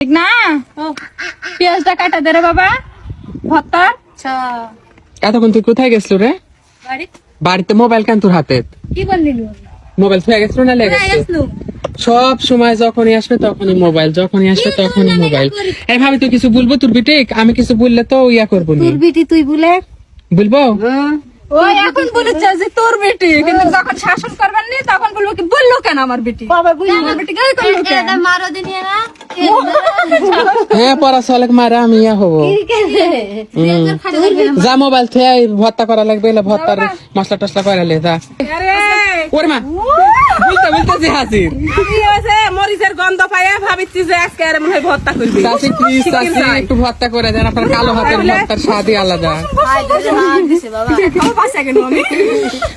ঠিক না পেঁয়াজটা কাটা দে রে বাবা। আচ্ছা এতক্ষণ তুই কোথায় গেছিল রে? বাড়ি। বাড়িতে মোবাইল কেন তোর হাতে? কি বললি মোবাইল থুয়ে গেছিল না লেগে সব সময় যখনই আসবে তখনই মোবাইল যখনই আসবে তখনই মোবাইল। এই ভাবি তুই কিছু বলব তোর বিটিক আমি কিছু বললে তো ইয়া করব নি। তোর বিটি তুই বলে। বলব? ওই এখন বলেছে যে তোর বেটি। কিন্তু যখন শাসন করবেন নি তখন বলব কি বলল কেন আমার বেটি? বাবা বুঝলি আমার বেটি? গায়ে করল কেন? মারো দিন না। হ্যাঁ মারা আমি ইয়া হব। যা মোবাইল থুয়ে ভর্তা করা লাগবে এলে ভর্তার মশলা টসলা করে লে যা। ওরে মা বলতে বলতে যে হাজির মরিচের গন্ধ পাইয়া ভাবিছি যে আজকে আর মনে হয় ভর্তা করবি। চাষি প্লিজ চাষি? একটু ভর্তা করে দেন আপনার কালো হাতের ভর্তার স্বাদই আলাদা।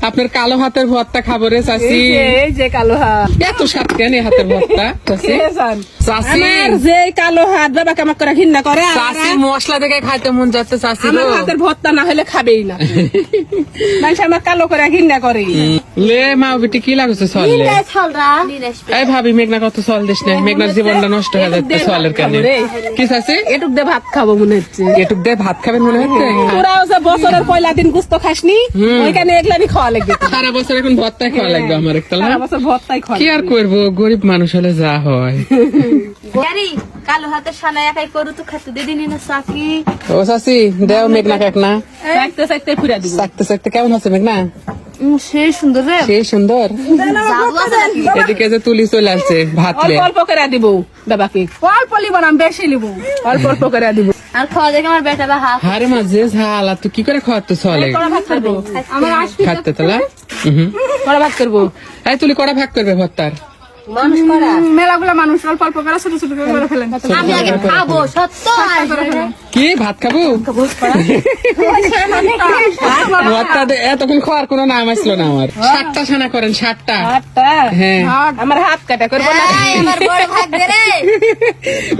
আপনার কালো হাতের ভর্তা খাব রে চাষি এই যে- কালো হাত। এত স্বাদ কেন হাতের ভর্তা চাষি চাষি যে কালো হাত বাবা কেমন করে ঘৃণা করে চাষি মশলা দেখে খাইতে মন যাচ্ছে চাষি আমার হাতের ভর্তা না হলে খাবেই না। মানুষ আমার কালো করে ঘিন্না করে লে মা বেটি কি লাগছে চললে এই ভাবি মেঘনা কত চল দিস না? মেঘনার জীবনটা নষ্ট হয়ে যাচ্ছে চলের কেন। কি চাষি এটুক দিয়ে ভাত খাব মনে হচ্ছে। এটুক দিয়ে ভাত খাবেন মনে হচ্ছে? তোরাও যে বছরের পয়লা দিন গুস্ত খাসনি ওইখানে এগুলানি খাওয়া লাগবে। সারা বছর এখন ভর্তাই খাওয়া লাগবে আমার একটা সারা বছর ভর্তাই খাওয়া কি আর করব? গরিব মানুষ হলে যা হয়। কালো হাতে সানা একাই করু তো খাতে দিদিনি না সাকি ও দেও মেঘনা ফুরা দিব। কেমন আছে মেঘনা? সেই সুন্দর রে। সেই সুন্দর? জাদু আছে নাকি? এদিকে যে তুলি চলে আসছে ভাত অল্প অল্প করে দিব বাবাকে। অল্প লিব না আমি বেশি লিব। অল্প অল্প করে দিব। আর খাওয়া দেখে আমার বেটা বা হাত। হারে মা যে ঝাল আর তুই কি করে খাওয়াতে চলে? ভাত করব। আমার আসবি খাতে তোলা হুম কড়া ভাত করব। এই তুলি কটা ভাগ করবে ভর্তার। মানুষ করা। মেলাগুলা মানুষ অল্প অল্প করে ছোট ছোট করে ফেলেন। আমি আগে খাব সত্য। কি ভাত খাব? এতক্ষণ খাওয়ার কোনো নাম আসলো না আমার। ষাটটা সানা করেন হাতটা হ্যাঁ। আমার হাত কাটা করব না। এই, আমার বড় ভাগ দে রে।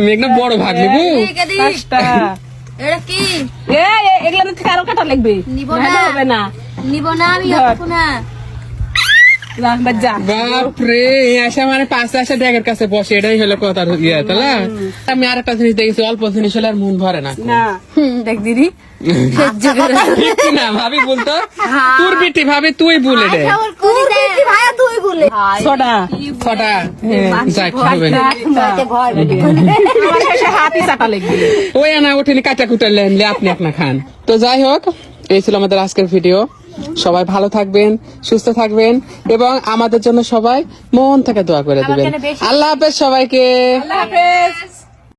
মেঘনা বড় ভাগ নিবু। এদিকে দি। পাঁচটা এটা কি? এ এ- এগুলো থেকে আরও কাটা লাগবে? নিব না। হবে না। নিব না আমি না। বাপরে আসা মানে আসা ড্যাগের কাছে বসে এটাই হলো কথা ইয়ে তাহলে আমি আর একটা জিনিস দেখেছি অল্প জিনিস হলে আর মন ভরে না। না। দেখ দিদি। না ভাবি বলতো তোর বিটি ভাবি তুই বলে বলে। ছটা হবে। না চাটা লাগবে ওই আনা ওঠেনি কাটা কুটা লেনলে আপনি আপনা খান। তো যাই হোক এই ছিল আমাদের আজকের ভিডিও সবাই ভালো থাকবেন সুস্থ থাকবেন এবং আমাদের জন্য সবাই মন থেকে দোয়া করে দেবেন। আল্লাহ হাফেজ সবাইকে। আল্লাহ হাফেজ।